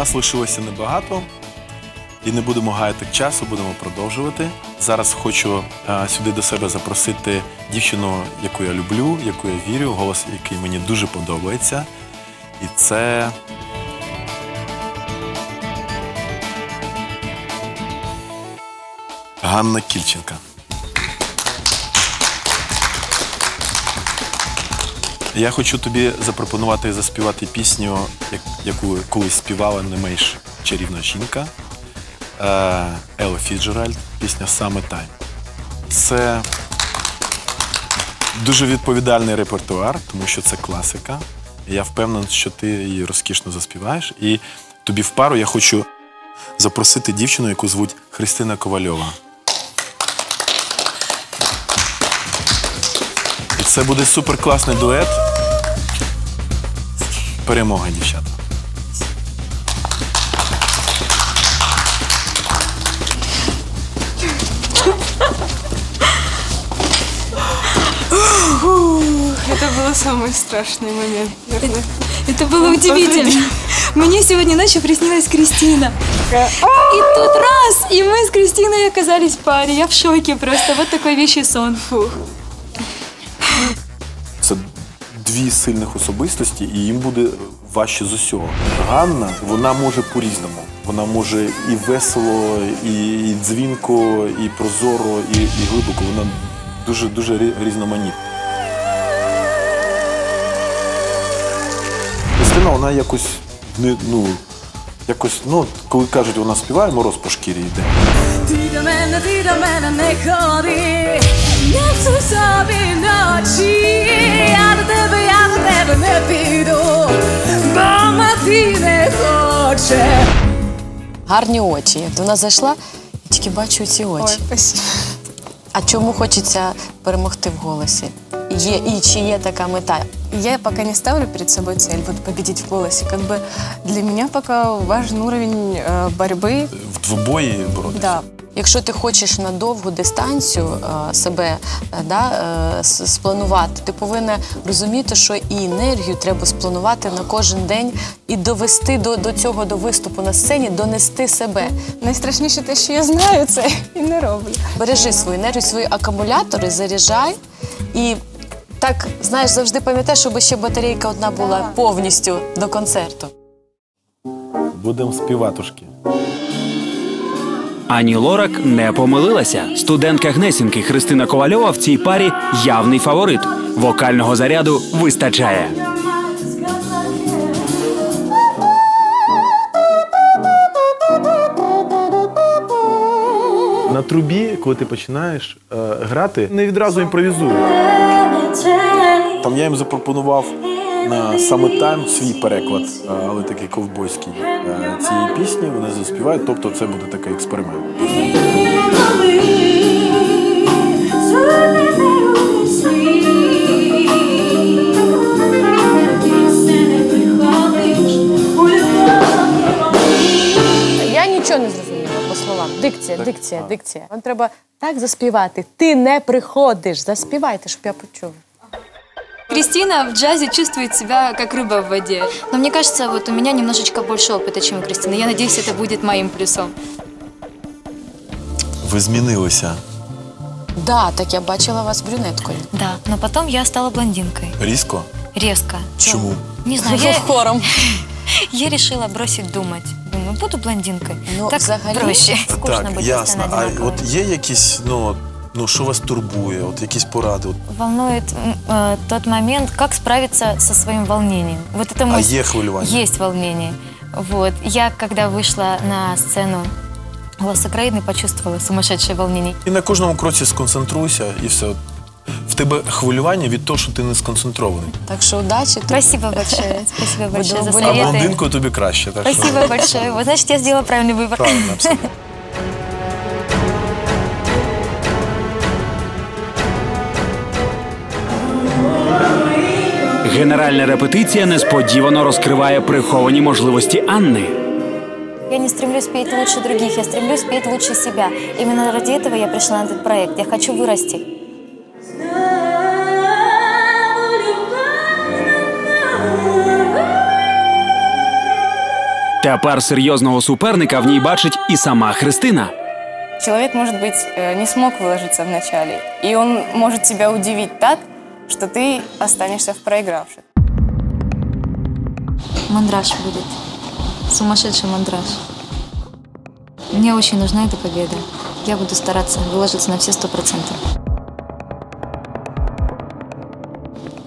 Нас лишилося небагато. І не будемо гаяти часу, будемо продовжувати. Зараз хочу е, сюди до себе запросити дівчину, яку я люблю, яку я вірю, голос, який мені дуже подобається. І це Ганна Кільченка. Я хочу тобі запропонувати заспівати пісню, яку колись співала не менш чарівна жінка е, Елла Фіджеральд, пісня Саме Тайм. Це дуже відповідальний репертуар, тому що це класика. Я впевнений, що ти її розкішно заспіваєш. І тобі в пару я хочу запросити дівчину, яку звуть Христина Ковальова. Це буде суперкласний дует. Перемога, дівчата. Это был самый страшный момент. наверное. Это было удивительно. Мне сегодня ночью приснилась Кристина. И тут раз, и мы с Кристиной оказались в паре. Я в шоке просто. Вот такой вещий сон. Фух. Дві сильних особистості, і їм буде важче з усього. Ганна, вона може по-різному. Вона може і весело, і, і дзвінко, і прозоро, і, і глибоко. Вона дуже дуже різноманітна. Христина, вона якось не ну. Якось, ну, коли кажуть, вона співає, мороз по шкірі йде. Ti da menn, ti da menn ne kori Nefsu sabi noci Ad tebe, ad tebe ne pido Mama ti ne hoće Гарні очі. Я до нас зайшла і тільки бачу ці очі. Ой, спасибо. А чому хочеться перемогти в голосі? Є і чи є така мета? Я пока не ставлю перед собой цель вот победить в голосе. Как бы для меня пока важен уровень э, борьбы. В двобої боротися. Да. Якщо ти хочеш на довгу дистанцію е, себе е, да, е, спланувати, ти повинна розуміти, що і енергію треба спланувати на кожен день і довести до, до цього до виступу на сцені, донести себе. Найстрашніше те, що я знаю це і не роблю. Бережи свою енергію, свої акумулятори, заряджай і так, знаєш, завжди пам'ятай, щоб ще батарейка одна була повністю до концерту. Будемо співатушки. Ані Лорак не помилилася. Студентка Гнесінки Христина Ковальова в цій парі явний фаворит. Вокального заряду вистачає. На трубі, коли ти починаєш е, грати, не відразу імпровізуй. Там я їм запропонував на Summertime свій переклад, але такий ковбойський е, цієї пісні. Вони заспівають, тобто це буде такий експеримент. Я нічого не зрозуміла по словам. Дикція, дикція, дикція. Вам треба так заспівати. Ти не приходиш. Заспівайте, щоб я почула. Кристина в джазе чувствует себя как рыба в воде. Но мне кажется, вот у меня немножечко больше опыта, чем у Кристины. Я надеюсь, это будет моим плюсом. Ви змінилися Да, так я бачила вас брюнеткою. Да, но потом я стала блондинкой. різко. Резко. Чому? Не знаю, я, Хором. я решила бросить думать. Думаю, буду блондинкой. Ну, так взагалі, проще. Скучно так, быть ясно. постоянно А одинаковой. от є якісь, ну, ну що вас турбує, от якісь поради. От, Волнует м, э, тот момент, как справиться со своим волнением. Вот это а мой... є хвилювання? Есть волнение. Вот. Я, когда вышла на сцену «Голос Украины», почувствовала сумасшедшее волнение. І на кожному кроці сконцентруйся, і все. В тебе хвилювання від того, що ти не сконцентрований. Так що удачі. тобі. Спасибо большое. Спасибо большое за Буду А Советы. советы. блондинкою тобі краще. Так що Спасибо большое. Вот, значит, я сделала правильный выбор. правильно, абсолютно. Генеральна репетиція несподівано розкриває приховані можливості Анни. Я не стремлюсь петь лучше других, я стремлюсь петь лучше себя. Именно ради этого я пришла на этот проект. Я хочу вырасти. Тепер серйозного суперника в ній бачить і сама Христина. Человек, может быть, э, не смог выложиться в начале, и он может тебя удивить так, что ты останешься в проигравших. Мандраж будет. Сумасшедший мандраж. Мне очень нужна эта победа. Я буду стараться выложиться на все сто процентов.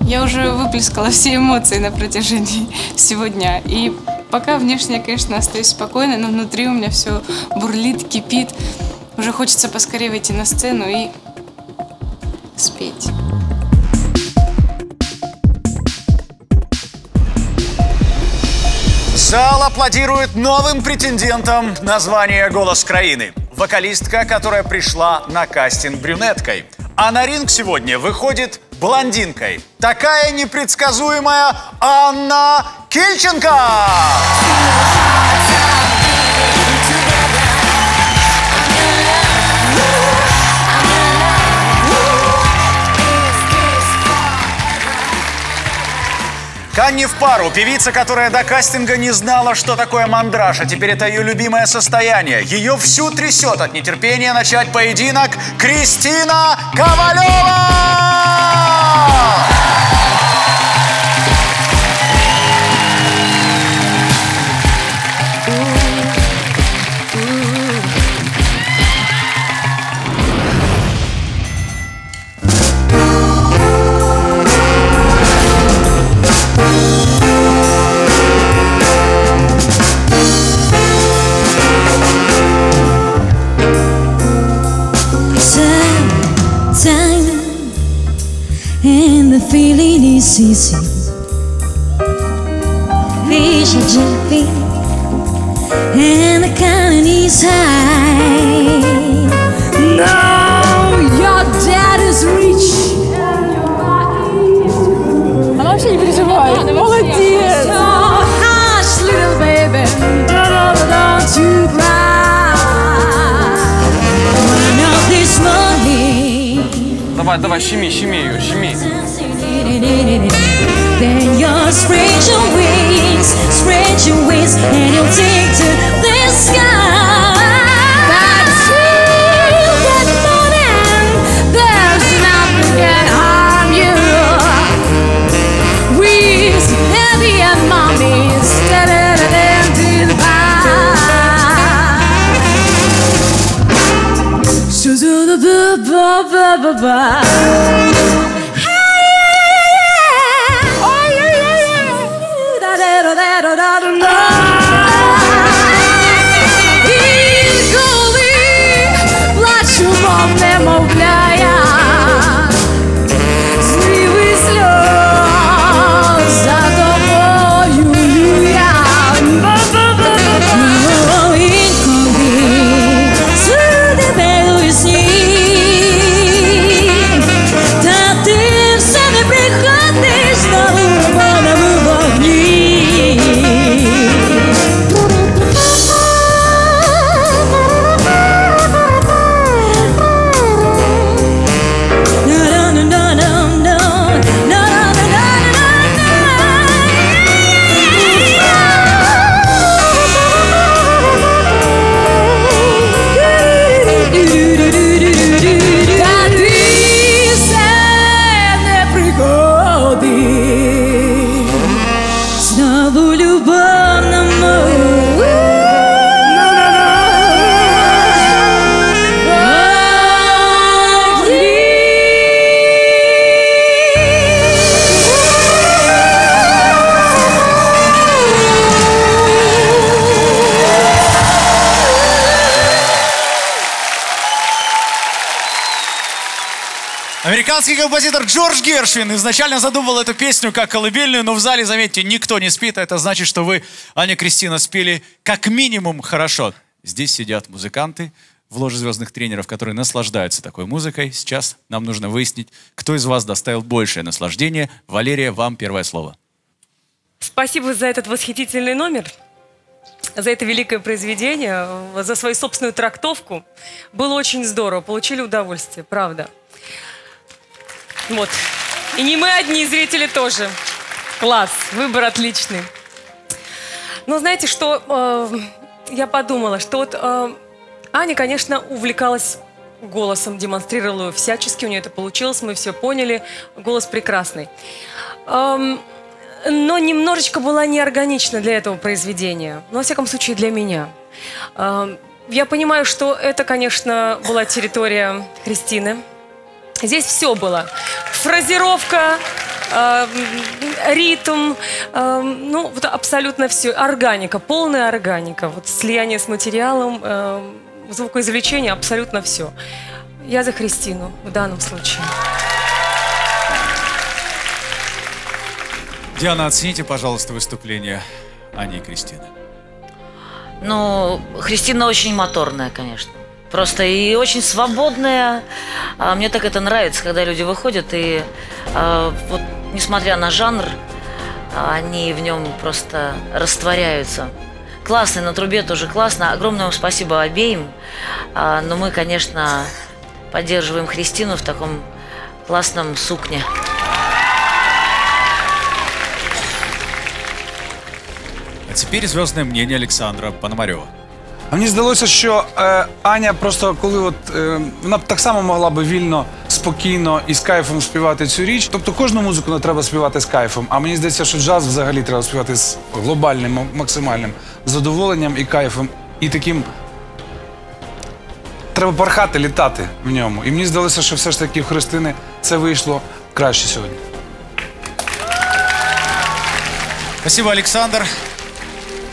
Я уже выплескала все эмоции на протяжении всего дня. И пока внешне я, конечно, остаюсь спокойной, но внутри у меня все бурлит, кипит. Уже хочется поскорее выйти на сцену и спеть. Зал аплодирует новым претендентам на звание «Голос Краины». Вокалистка, которая пришла на кастинг брюнеткой. А на ринг сегодня выходит блондинкой. Такая непредсказуемая Анна Кильченко! Канни в пару. Певица, которая до кастинга не знала, что такое мандраж, а теперь это ее любимое состояние. Ее всю трясет от нетерпения начать поединок Кристина Ковалева! feeling is easy. Vision jumping and the count is high. No, your dad is rich. Она вообще не переживает. Молодец. So hush, little baby. Don't you cry. One of this morning. Давай, давай, щеми, щеми ее, щеми. Then you'll spread your wings, spread your wings, and you'll take to the sky. Until that morning, there's nothing can harm you. And ba ba ba ba ba. Американский композитор Джордж Гершвин изначально задумывал эту песню как колыбельную, но в зале, заметьте, никто не спит. Это значит, что вы, Аня Кристина, спели как минимум хорошо. Здесь сидят музыканты в ложе звездных тренеров, которые наслаждаются такой музыкой. Сейчас нам нужно выяснить, кто из вас доставил большее наслаждение. Валерия, вам первое слово. Спасибо за этот восхитительный номер, за это великое произведение, за свою собственную трактовку. Было очень здорово, получили удовольствие, правда. Вот. И не мы одни, зрители тоже. Класс, выбор отличный. Но знаете, что э, я подумала, что вот э, Аня, конечно, увлекалась голосом, демонстрировала его всячески, у нее это получилось, мы все поняли, голос прекрасный. Эм, но немножечко была неорганична для этого произведения, ну, во всяком случае, для меня. Эм, я понимаю, что это, конечно, была территория Кристины. Здесь все было. Фразировка, э, ритм, э, ну, вот абсолютно все. Органика, полная органика. Вот слияние с материалом, э, звукоизвлечение, абсолютно все. Я за Христину в данном случае. Диана, оцените, пожалуйста, выступление Ани и Кристины. Ну, Христина очень моторная, конечно. Просто и очень свободная. А, Мне так это нравится, когда люди выходят и а, вот, несмотря на жанр, они в нем просто растворяются. Классный, на трубе тоже классно. Огромное вам спасибо обеим. А, Но мы, конечно, поддерживаем Христину в таком классном сукне. А теперь звездное мнение Александра Пономарева. Мені здалося, що е, Аня просто коли от е, вона так само могла би вільно, спокійно і з кайфом співати цю річ. Тобто кожну музику не треба співати з кайфом. А мені здається, що джаз взагалі треба співати з глобальним, максимальним задоволенням і кайфом. І таким треба пархати, літати в ньому. І мені здалося, що все ж таки в Христини це вийшло краще сьогодні. Спасибо, Александр.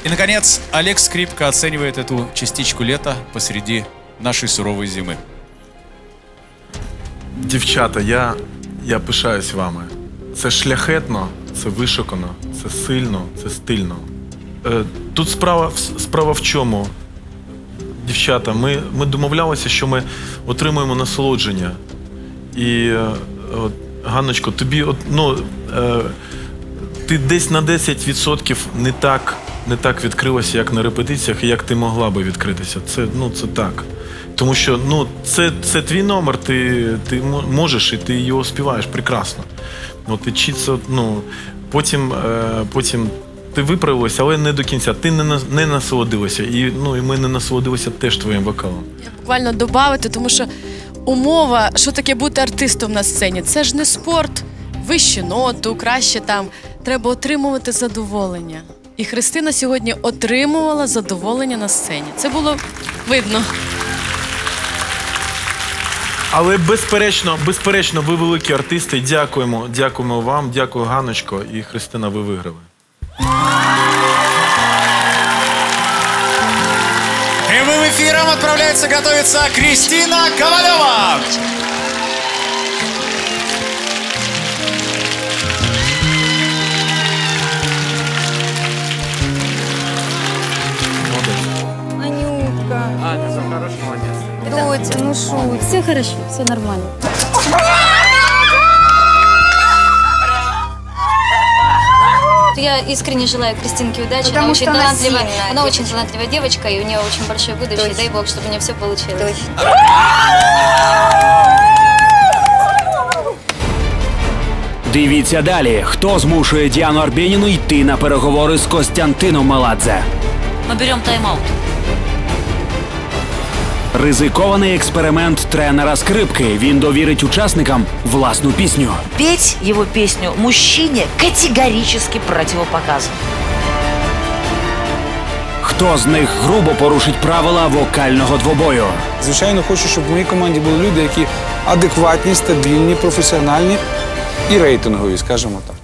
И, наконец, Олег Скрипка оценивает эту частичку лета посреди нашей суровой зимы. Дівчата, я, я пишаюсь вами. Це шляхетно, це вишукано, це сильно, це стильно. Е, тут справа, справа в чому? Дівчата, ми, ми домовлялися, що ми отримуємо насолодження. І, е, от, Ганночко, тобі от, ну, е, ти десь на 10% не так, не так відкрилася, як на репетиціях, і як ти могла би відкритися. Це, ну, це так. Тому що ну, це, це твій номер, ти, ти можеш і ти його співаєш прекрасно. От, і чи це, ну, потім, е, потім ти виправилася, але не до кінця. Ти не, не насолодилася. І, ну, і ми не насолодилися теж твоїм вокалом. буквально додати, тому що умова, що таке бути артистом на сцені, це ж не спорт, вище ноту, краще там. Треба отримувати задоволення. І Христина сьогодні отримувала задоволення на сцені. Це було видно. Але безперечно, безперечно, ви великі артисти. Дякуємо, дякуємо вам, дякую, Ганочко і Христина, ви виграли. Прямым эфиром отправляется готовиться Кристина Ковалева. Молодец. Ну шут. Все хорошо, все нормально. Я искренне желаю Кристинке удачи. Потому она очень она талантливая. сильная. Она очень талантливая девочка, и у нее очень большое будущее. Дай бог, чтобы у нее все получилось. Дивіться далі, хто змушує Діану Арбєніну йти на переговори з Костянтином Меладзе. Мы берем тайм-аут. Ризикований експеримент тренера скрипки. Він довірить учасникам власну пісню. Петь его песню мужчине категорически противопоказано. Хто з них грубо порушить правила вокального двобою? Звичайно, хочу, щоб в моїй команді були люди, які адекватні, стабільні, професіональні і рейтингові, скажімо так.